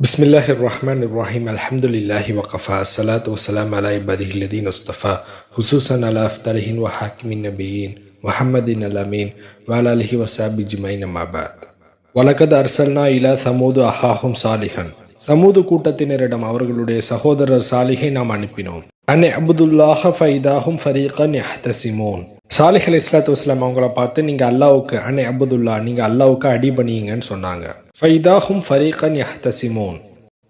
பிஸ்மில்லாஹி ரஹ்மான் இப்ராஹிம் அலமதுல்லாஹி வகஃபா சலாத் வசலாம் அலா இபதிஹில்லதீன் உஸ்தஃபா ஹுசூசன் அலா அஃப்தரஹின் வ ஹாக்கிமின் நபீன் முஹம்மதின் அலமீன் வாலாலிஹி வசாபி ஜிமைன் அமாபாத் வலக்கத் அர்சல்னா இலா சமூது அஹாஹும் சாலிஹன் சமூது கூட்டத்தினரிடம் அவர்களுடைய சகோதரர் சாலிஹை நாம் அனுப்பினோம். அன் அபுதுல்லாஹ ஃபைதாஹும் ஃபரீகன் எஹ்தசிமோன் சாலிஹ் அலி இஸ்லாத்து வஸ்லாம் அவங்கள பார்த்து நீங்கள் அல்லாவுக்கு அன் அபுதுல்லா நீங்கள் அல்லாவுக்கு அடி பண்ணிங்கன்னு சொன்னாங்க. ஃபைதாஹும் ஃபரீகன் யஹ்தசிமோன்.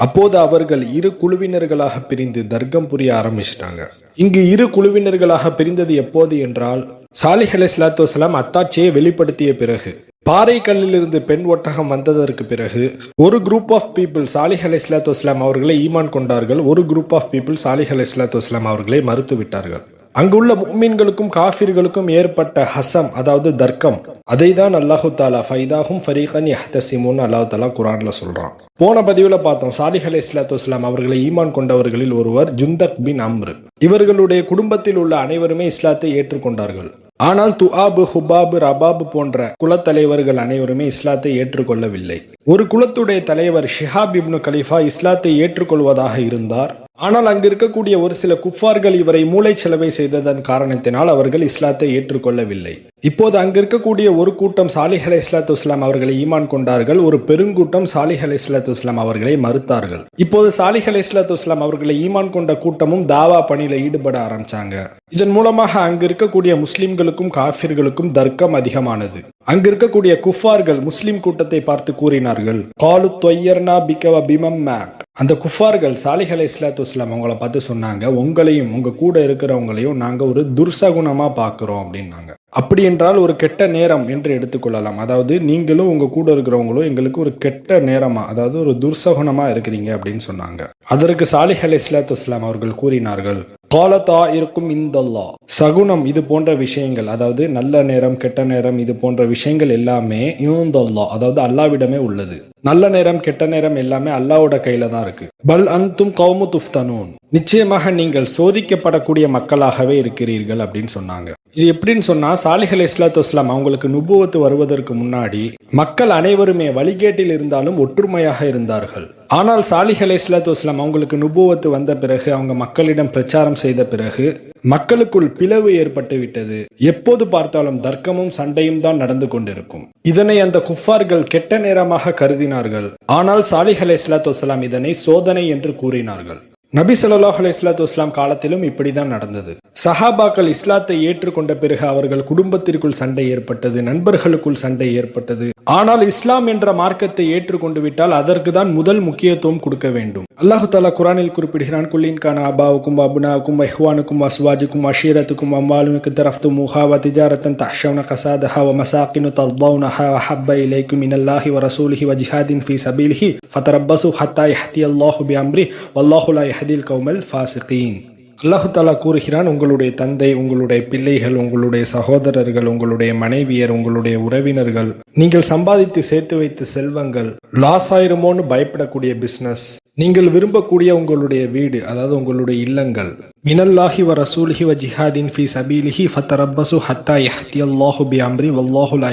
அப்போது அவர்கள் இரு குழுவினர்களாக பிரிந்து தர்க்கம் புரிய ஆரம்பிச்சிட்டாங்க. இங்கு இரு குழுவினர்களாக பிரிந்தது எப்போது என்றால் சாலிஹ் அலி இஸ்லாத்து வஸ்லாம் அத்தாட்சியை வெளிப்படுத்திய பிறகு பாறை கல்லிலிருந்து பெண் ஒட்டகம் வந்ததற்கு பிறகு ஒரு குரூப் ஆஃப் பீப்புள் சாலிஹ் அலி இஸ்லாத்து வஸ்லாம் அவர்களை ஈமான் கொண்டார்கள் ஒரு குரூப் ஆஃப் பீப்புள் சாலிஹ் அலி இஸ்லாத்து வஸ்லாம் அவர்களை மறுத்து விட்டார்கள். அங்குள்ள முக்மீன்களுக்கும் காஃபிர்களுக்கும் ஏற்பட்ட ஹசம் அதாவது தர்க்கம் அதை தான் அல்லாஹு தாலா ஃபைதாகும் ஃபரீகன் யஹ்தசிமுன்னு அல்லாஹு தாலா குரான்ல சொல்றான். போன பதிவுல பார்த்தோம் சாலிஹ் அலி இஸ்லாத்து இஸ்லாம் அவர்களை ஈமான் கொண்டவர்களில் ஒருவர் ஜுந்தக் பின் அம்ரு. இவர்களுடைய குடும்பத்தில் உள்ள அனைவருமே இஸ்லாத்தை ஏற்றுக்கொண்டார்கள். ஆனால் துஆபு ஹுபாபு ரபாபு போன்ற குலத்தலைவர்கள் அனைவருமே இஸ்லாத்தை ஏற்றுக்கொள்ளவில்லை. ஒரு குலத்துடைய தலைவர் ஷிஹாப் இப்னு கலீஃபா இஸ்லாத்தை ஏற்றுக்கொள்வதாக இருந்தார். ஆனால் அங்கு இருக்கக்கூடிய ஒரு சில குஃபார்கள் இவரை மூளைச்சலவை செய்ததன் காரணத்தினால் அவர்கள் இஸ்லாத்தை ஏற்றுக்கொள்ளவில்லை. இப்போது அங்கு இருக்கக்கூடிய ஒரு கூட்டம் சாலிஹ் அலை இஸ்லாத்து இஸ்லாம் அவர்களை ஈமான் கொண்டார்கள். ஒரு பெருங்கூட்டம் சாலிஹ் அலை இஸ்லாத்து இஸ்லாம் அவர்களை மறுத்தார்கள். இப்போது சாலிஹ் அலை இஸ்லாத்து இஸ்லாம் அவர்களை ஈமான் கொண்ட கூட்டமும் தாவா பணியில ஈடுபட ஆரம்பிச்சாங்க. இதன் மூலமாக அங்கு இருக்கக்கூடிய முஸ்லிம்களுக்கும் காஃபிர்களுக்கும் தர்க்கம் அதிகமானது. அங்கு இருக்கக்கூடிய குஃபார்கள் முஸ்லிம் கூட்டத்தை பார்த்து கூறினார்கள். காலு தொய்யர்னா பிகவ பிமம் மேக். அந்த குஃபார்கள் சாலிஹ் அலை இஸ்லாத்து இஸ்லாம் அவங்கள பார்த்து சொன்னாங்க. உங்களையும் உங்க கூட இருக்கிறவங்களையும் நாங்க ஒரு துர்சகுணமா பார்க்கிறோம் அப்படின்னாங்க. அப்படி என்றால் ஒரு கெட்ட நேரம் என்று எடுத்துக்கொள்ளலாம். அதாவது நீங்களும் உங்க கூட இருக்கிறவங்களும் எங்களுக்கு ஒரு கெட்ட நேரமா அதாவது ஒரு துர்சகுனமாக இருக்கிறீங்க அப்படின்னு சொன்னாங்க. அதற்கு சாலிஹ் அலி இஸ்லாத்து இஸ்லாம் அவர்கள் கூறினார்கள் காலத்தா இருக்கும் இந்தல்லா சகுனம் இது போன்ற விஷயங்கள் அதாவது நல்ல நேரம் கெட்ட நேரம் இது போன்ற விஷயங்கள் எல்லாமே இந்தல்லா அதாவது அல்லாவிடமே உள்ளது. நல்ல நேரம் கெட்ட நேரம் எல்லாமே அல்லாவோட கையில தான் இருக்கு. பல் அந்தும் கௌமு துஃப்தனூன். நிச்சயமாக நீங்கள் சோதிக்கப்படக்கூடிய மக்களாகவே இருக்கிறீர்கள் அப்படின்னு சொன்னாங்க. இது எப்படின்னு சொன்னா சாலிஹல் இஸ்லாத்து இஸ்லாம் அவங்களுக்கு நுபுவத்து வருவதற்கு முன்னாடி மக்கள் அனைவருமே வழிகேட்டில் இருந்தாலும் ஒற்றுமையாக இருந்தார்கள். ஆனால் சாலிஹ் அலி இஸ்லாத்து இஸ்லாம் அவங்களுக்கு நுபுவத்து வந்த பிறகு அவங்க மக்களிடம் பிரச்சாரம் செய்த பிறகு மக்களுக்குள் பிளவு ஏற்பட்டு விட்டது. எப்போது பார்த்தாலும் தர்க்கமும் சண்டையும் தான் நடந்து கொண்டிருக்கும். இதனை அந்த குஃபார்கள் கெட்ட நேரமாக கருதினார்கள். ஆனால் சாலிஹ் அலி இஸ்லாத்து இதனை சோதனை என்று கூறினார்கள். நபி சொல்லாஹ் அலி இஸ்லாத்து இஸ்லாம் காலத்திலும் இப்படிதான் நடந்தது. சஹாபாக்கள் இஸ்லாத்தை ஏற்றுக்கொண்ட பிறகு அவர்கள் குடும்பத்திற்குள் சண்டை ஏற்பட்டது நண்பர்களுக்குள் சண்டை ஏற்பட்டது. ஆனால் இஸ்லாம் என்ற மார்க்கத்தை ஏற்றுக்கொண்டு விட்டால் அதற்கு தான் முதல் முக்கியத்துவம் கொடுக்க வேண்டும். அல்லாஹு தாலா குரானில் குறிப்பிடுகிறான் குல்லின் கான அபாவுக்கும் அபுனாவுக்கும் வைஹ்வானுக்கும் அஸ்வாஜுக்கும் அஷீரத்துக்கும் அம்மாலுனுக்கு தரஃப்து முஹா வதிஜாரத்தன் தஹ்ஷவுன கசாதஹா வ மசாக்கினு தர்தவுனஹா வ ஹப்ப இலைக்கும் இனல்லாஹி வ ரசூலிஹி வ ஜிஹாதின் சபீலிஹி ஃபதரப்பசு ஹத்தா யஹ்தி அல்லாஹு பி அம்ரி வல்லாஹு லா யஹ்தில் கௌமல் ஃபாசிகீன் அல்லாஹு தாலா கூறுகிறான் உங்களுடைய தந்தை உங்களுடைய பிள்ளைகள் உங்களுடைய சகோதரர்கள் உங்களுடைய மனைவியர் உங்களுடைய உறவினர்கள் நீங்கள் சம்பாதித்து சேர்த்து வைத்த செல்வங்கள் லாஸ் ஆயிருமோன்னு பயப்படக்கூடிய பிசினஸ் நீங்கள் விரும்பக்கூடிய உங்களுடைய வீடு அதாவது உங்களுடைய இல்லங்கள் மினல்லாஹி வ ரசூலிஹி வ ஜிஹாதின் ஃபி சபீலிஹி ஃபத்தரப்பசு ஹத்தா யஹ்தி அல்லாஹு பி அம்ரி வல்லாஹு லா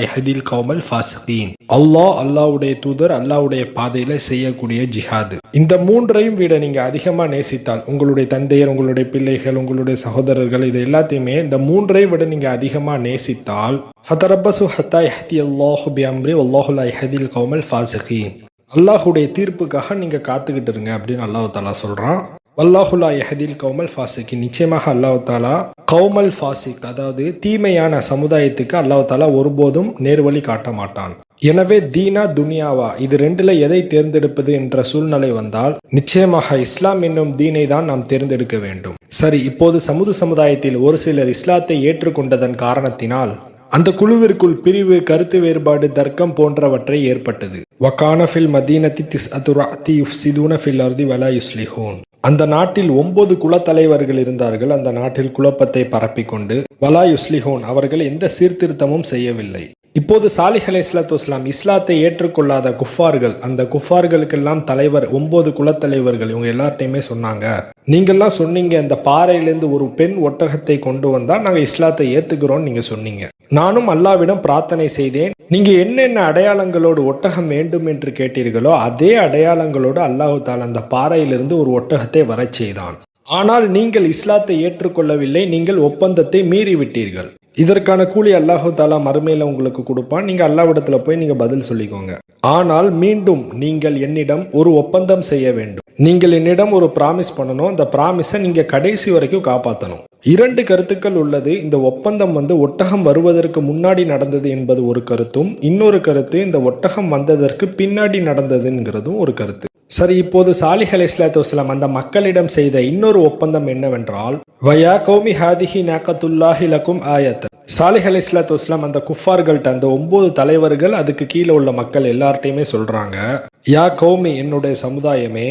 கௌமல் ஃபாசிதீன் அல்லாஹ் அல்லாஹ்வுடைய தூதர் அல்லாஹ்வுடைய பாதையில செய்யக்கூடிய ஜிஹாது. இந்த மூன்றையும் விட நீங்க அதிகமா நேசித்தால் உங்களுடைய தந்தையர் உங்களுடைய பிள்ளைகள் உங்களுடைய சகோதரர்கள் இது எல்லாத்தையுமே இந்த மூன்றை விட நீங்க அதிகமா நேசித்தால் ஃபதரப்பசு ஹத்தாய் யஹ்தி அல்லாஹு பி அம்ரி வல்லாஹு லா யஹ்தில் கௌமல் அல்லாஹுடைய தீர்ப்புக்காக நீங்க காத்துக்கிட்டு இருங்க அப்படின்னு அல்லாஹ் தாலா சொல்றான். வல்லாஹுலா யஹதில் கௌமல் ஃபாசிக் நிச்சயமாக அல்லாஹ் தாலா கௌமல் ஃபாசிக் அதாவது தீமையான சமுதாயத்துக்கு அல்லாஹ் தாலா ஒருபோதும் நேர்வழி காட்ட மாட்டான். எனவே தீனா துனியாவா இது ரெண்டுல எதை தேர்ந்தெடுப்பது என்ற சூழ்நிலை வந்தால் நிச்சயமாக இஸ்லாம் என்னும் தீனை தான் நாம் தேர்ந்தெடுக்க வேண்டும். சரி இப்போது சமுது சமுதாயத்தில் ஒரு சிலர் இஸ்லாத்தை ஏற்றுக்கொண்டதன் காரணத்தினால் அந்த குழுவிற்குள் பிரிவு கருத்து வேறுபாடு தர்க்கம் போன்றவற்றை ஏற்பட்டது. வக்கானஃபில் மதீனத்தி திஸ் அதுராத்தி யுஃப்சிதூன ஃபில் அர்தி வலா யுஸ்லிஹூன். அந்த நாட்டில் ஒன்பது குலத்தலைவர்கள் இருந்தார்கள். அந்த நாட்டில் குழப்பத்தை பரப்பிக்கொண்டு வலா யுஸ்லிஹூன் அவர்கள் எந்த சீர்திருத்தமும் செய்யவில்லை. இப்போது சாலிஹ் அலை இஸ்லாத்து இஸ்லாம் இஸ்லாத்தை ஏற்றுக்கொள்ளாத குஃபார்கள் அந்த குஃபார்களுக்கெல்லாம் தலைவர் ஒன்பது குலத்தலைவர்கள் இவங்க எல்லார்ட்டையுமே சொன்னாங்க. நீங்கள்லாம் சொன்னீங்க அந்த பாறையிலேருந்து ஒரு பெண் ஒட்டகத்தை கொண்டு வந்தால் நாங்கள் இஸ்லாத்தை ஏற்றுக்கிறோம்னு நீங்கள் சொன்னீங்க. நானும் அல்லாவிடம் பிரார்த்தனை செய்தேன் நீங்கள் என்னென்ன அடையாளங்களோடு ஒட்டகம் வேண்டும் என்று கேட்டீர்களோ அதே அடையாளங்களோடு அல்லாஹு தால் அந்த பாறையிலிருந்து ஒரு ஒட்டகத்தை வரச் செய்தான். ஆனால் நீங்கள் இஸ்லாத்தை ஏற்றுக்கொள்ளவில்லை நீங்கள் ஒப்பந்தத்தை மீறிவிட்டீர்கள். இதற்கான கூலி அல்லாஹு தாலா மறுமையில் உங்களுக்கு கொடுப்பான். நீங்கள் அல்லாவிடத்தில் போய் நீங்கள் பதில் சொல்லிக்கோங்க. ஆனால் மீண்டும் நீங்கள் என்னிடம் ஒரு ஒப்பந்தம் செய்ய வேண்டும். நீங்கள் என்னிடம் ஒரு ப்ராமிஸ் பண்ணணும். அந்த ப்ராமிஸை நீங்கள் கடைசி வரைக்கும் காப்பாற்றணும் இரண்டு கருத்துக்கள் உள்ளது. இந்த ஒப்பந்தம் வந்து ஒட்டகம் வருவதற்கு முன்னாடி நடந்தது என்பது ஒரு கருத்தும் இன்னொரு கருத்து இந்த ஒட்டகம் வந்ததற்கு பின்னாடி நடந்ததுங்கிறதும் ஒரு கருத்து. சரி இப்போது சாலிஹ் அலி வஸ்லாம் அந்த மக்களிடம் செய்த இன்னொரு ஒப்பந்தம் என்னவென்றால் வயா கௌமி ஹாதிஹி நாக்கத்துல்லாஹி லக்கும் ஆயத். சாலிஹ் அலி வஸ்லாம் அந்த குஃபார்கள்ட்ட அந்த ஒன்பது தலைவர்கள் அதுக்கு கீழே உள்ள மக்கள் எல்லார்ட்டையுமே சொல்றாங்க யா கௌமி என்னுடைய சமுதாயமே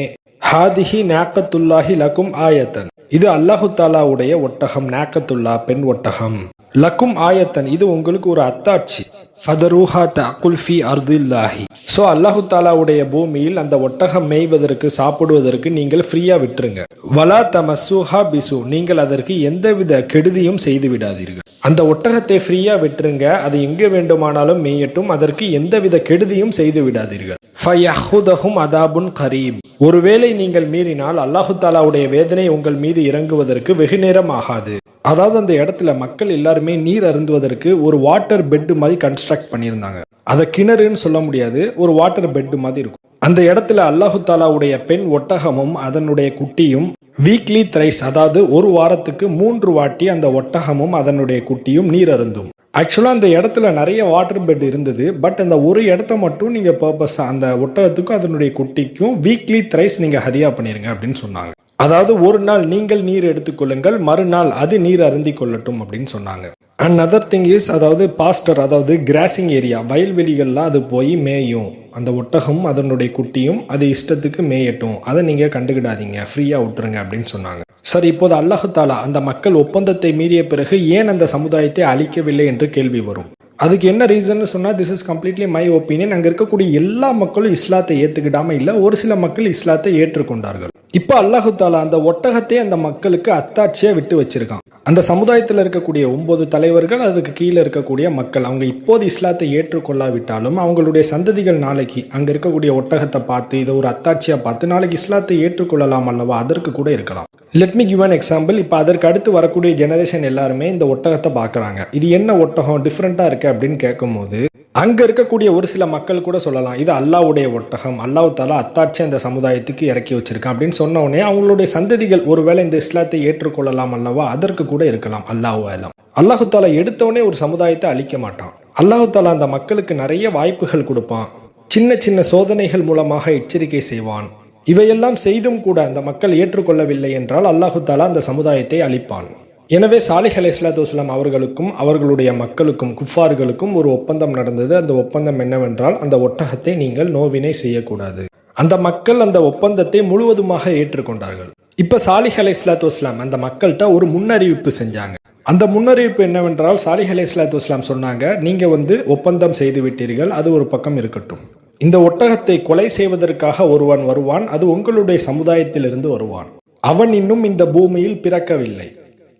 ஹாதிஹி நாக்கத்துல்லாஹி லக்கும் ஆயத்தன். இது அல்லாஹு தாலாவுடைய ஒட்டகம் நாக்கத்துல்லா பெண் ஒட்டகம். லக்கும் ஆயத்தன் இது உங்களுக்கு ஒரு அத்தாட்சி. ஃபதரூஹா த ஃபி அர்துல்லாஹி. ஸோ அல்லாஹு தாலாவுடைய பூமியில் அந்த ஒட்டகம் மேய்வதற்கு சாப்பிடுவதற்கு நீங்கள் ஃப்ரீயாக விட்டுருங்க. வலா தமசுஹா பிசு நீங்கள் அதற்கு எந்தவித கெடுதியும் செய்து விடாதீர்கள். அந்த ஒட்டகத்தை ஃப்ரீயாக விட்டுருங்க அது எங்கே வேண்டுமானாலும் மேயட்டும் அதற்கு எந்தவித கெடுதியும் செய்து விடாதீர்கள். ஃபயஹுதஹும் அதாபுன் கரீம். ஒருவேளை நீங்கள் மீறினால் அல்லாஹு தாலாவுடைய வேதனை உங்கள் மீது இறங்குவதற்கு வெகு நேரம் ஆகாது. அதாவது அந்த இடத்துல மக்கள் எல்லாருமே நீர் அருந்துவதற்கு ஒரு வாட்டர் பெட்டு மாதிரி கன்ஸ்ட்ரக்ட் பண்ணியிருந்தாங்க. அதை கிணறுன்னு சொல்ல முடியாது ஒரு வாட்டர் பெட்டு மாதிரி இருக்கும். அந்த இடத்துல அல்லாஹு தாலாவுடைய பெண் ஒட்டகமும் அதனுடைய குட்டியும் வீக்லி த்ரைஸ் அதாவது ஒரு வாரத்துக்கு மூன்று வாட்டி அந்த ஒட்டகமும் அதனுடைய குட்டியும் நீர் அருந்தும். ஆக்சுவலாக அந்த இடத்துல நிறைய வாட்டர் பெட் இருந்தது பட் அந்த ஒரு இடத்த மட்டும் நீங்கள் பர்பஸ் அந்த ஒட்டகத்துக்கும் அதனுடைய குட்டிக்கும் வீக்லி த்ரைஸ் நீங்கள் ஹதியா பண்ணிடுங்க அப்படின்னு சொன்னாங்க. அதாவது ஒரு நாள் நீங்கள் நீர் எடுத்துக்கொள்ளுங்கள் மறுநாள் அது நீர் அருந்தி கொள்ளட்டும் அப்படின்னு சொன்னாங்க. அண்ட் அதர் திங் இஸ் அதாவது பாஸ்டர் அதாவது கிராசிங் ஏரியா வயல்வெளிகள்லாம் அது போய் மேயும். அந்த ஒட்டகம் அதனுடைய குட்டியும் அது இஷ்டத்துக்கு மேயட்டும். அதை நீங்கள் கண்டுக்கிடாதீங்க ஃப்ரீயாக விட்டுருங்க அப்படின்னு சொன்னாங்க. சரி இப்போது அல்லாஹாலா அந்த மக்கள் ஒப்பந்தத்தை மீறிய பிறகு ஏன் அந்த சமுதாயத்தை அழிக்கவில்லை என்று கேள்வி வரும். அதுக்கு என்ன ரீசன் சொன்னால் this is completely my opinion அங்கே இருக்கக்கூடிய எல்லா மக்களும் இஸ்லாத்தை ஏற்றுக்கிடாம இல்லை ஒரு சில மக்கள் இஸ்லாத்தை ஏற்றுக்கொண்டார்கள். இப்போ அல்லாஹு தாலா அந்த ஒட்டகத்தை அந்த மக்களுக்கு அத்தாட்சியாக விட்டு வச்சிருக்கான். அந்த சமுதாயத்தில் இருக்கக்கூடிய ஒன்பது தலைவர்கள் அதுக்கு கீழே இருக்கக்கூடிய மக்கள் அவங்க இப்போது இஸ்லாத்தை ஏற்றுக்கொள்ளாவிட்டாலும் அவங்களுடைய சந்ததிகள் நாளைக்கு அங்கே இருக்கக்கூடிய ஒட்டகத்தை பார்த்து இதை ஒரு அத்தாட்சியாக பார்த்து நாளைக்கு இஸ்லாத்தை ஏற்றுக்கொள்ளலாம் அல்லவா அதற்கு கூட இருக்கலாம். Let me give an example இப்போ அதற்கு அடுத்து வரக்கூடிய ஜெனரேஷன் எல்லாருமே இந்த ஒட்டகத்தை பார்க்குறாங்க. இது என்ன ஒட்டகம் டிஃப்ரெண்ட்டாக இருக்குது அப்படின்னு கேட்கும்போது அங்கே இருக்கக்கூடிய ஒரு சில மக்கள் கூட சொல்லலாம் இது அல்லாவுடைய ஒட்டகம் அல்லாஹ் தாலா அத்தாட்சி அந்த சமுதாயத்துக்கு இறக்கி வச்சிருக்கான் அப்படின்னு சொன்ன அவங்களுடைய சந்ததிகள் ஒருவேளை இந்த இஸ்லாத்தை ஏற்றுக்கொள்ளலாம் அல்லவா? அதற்கு கூட இருக்கலாம் அல்லாஹ் எல்லாம் அல்லாஹு தாலா எடுத்தவொடனே ஒரு சமுதாயத்தை அழிக்க மாட்டான். அல்லாஹு தாலா அந்த மக்களுக்கு நிறைய வாய்ப்புகள் கொடுப்பான். சின்ன சின்ன சோதனைகள் மூலமாக எச்சரிக்கை செய்வான். இவையெல்லாம் செய்தும் கூட அந்த மக்கள் ஏற்றுக்கொள்ளவில்லை என்றால் அல்லாஹு தாலா அந்த சமுதாயத்தை அழிப்பான். எனவே சாலிஹ் அலி இஸ்லாத்துலாம் அவர்களுக்கும் அவர்களுடைய மக்களுக்கும் குஃபார்களுக்கும் ஒரு ஒப்பந்தம் நடந்தது. அந்த ஒப்பந்தம் என்னவென்றால் அந்த ஒட்டகத்தை நீங்கள் நோவினை செய்யக்கூடாது. அந்த மக்கள் அந்த ஒப்பந்தத்தை முழுவதுமாக ஏற்றுக்கொண்டார்கள். இப்போ சாலிஹ் அலி இஸ்லாத்து அந்த மக்கள்கிட்ட ஒரு முன்னறிவிப்பு செஞ்சாங்க. அந்த முன்னறிவிப்பு என்னவென்றால் சாலிஹ் அலி இஸ்லாத்து சொன்னாங்க நீங்கள் வந்து ஒப்பந்தம் செய்து விட்டீர்கள் அது ஒரு பக்கம் இருக்கட்டும். இந்த ஒட்டகத்தை கொலை செய்வதற்காக ஒருவன் வருவான் அது உங்களுடைய சமுதாயத்திலிருந்து வருவான். அவன் இன்னும் இந்த பூமியில் பிறக்கவில்லை.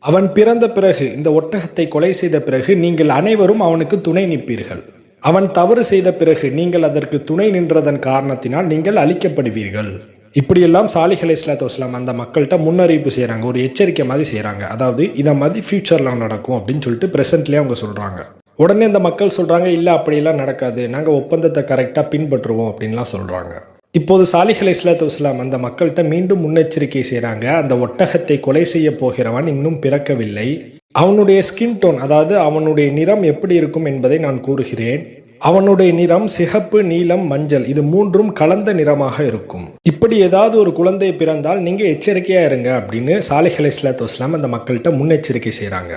அவன் பிறந்த பிறகு இந்த ஒட்டகத்தை கொலை செய்த பிறகு நீங்கள் அனைவரும் அவனுக்கு துணை நிற்பீர்கள். அவன் தவறு செய்த பிறகு நீங்கள் அதற்கு துணை நின்றதன் காரணத்தினால் நீங்கள் அழிக்கப்படுவீர்கள். இப்படியெல்லாம் சாலிஹ் அலி இஸ்லாத்து வஸ்லாம் அந்த மக்கள்கிட்ட முன்னறிவிப்பு செய்கிறாங்க ஒரு எச்சரிக்கை மாதிரி செய்கிறாங்க அதாவது இதை மாதிரி ஃபியூச்சரில் நடக்கும் அப்படின்னு சொல்லிட்டு ப்ரெசென்ட்லேயே அவங்க சொல்கிறாங்க உடனே இந்த மக்கள் சொல்கிறாங்க இல்லை அப்படியெல்லாம் நடக்காது. நாங்கள் ஒப்பந்தத்தை கரெக்டாக பின்பற்றுவோம் அப்படின்லாம் சொல்கிறாங்க இப்போது சாலிஹ் அலி இஸ்லாத்து இஸ்லாம் அந்த மக்கள்கிட்ட மீண்டும் முன்னெச்சரிக்கை செய்கிறாங்க அந்த ஒட்டகத்தை கொலை செய்ய போகிறவன் இன்னும் பிறக்கவில்லை. அவனுடைய ஸ்கின் டோன் அதாவது அவனுடைய நிறம் எப்படி இருக்கும் என்பதை நான் கூறுகிறேன். அவனுடைய நிறம் சிகப்பு நீலம் மஞ்சள் இது மூன்றும் கலந்த நிறமாக இருக்கும். இப்படி ஏதாவது ஒரு குழந்தை பிறந்தால் நீங்க எச்சரிக்கையா இருங்க அப்படின்னு சாலிஹ் அலி இஸ்லாத்து இஸ்லாம் அந்த மக்கள்கிட்ட முன்னெச்சரிக்கை செய்கிறாங்க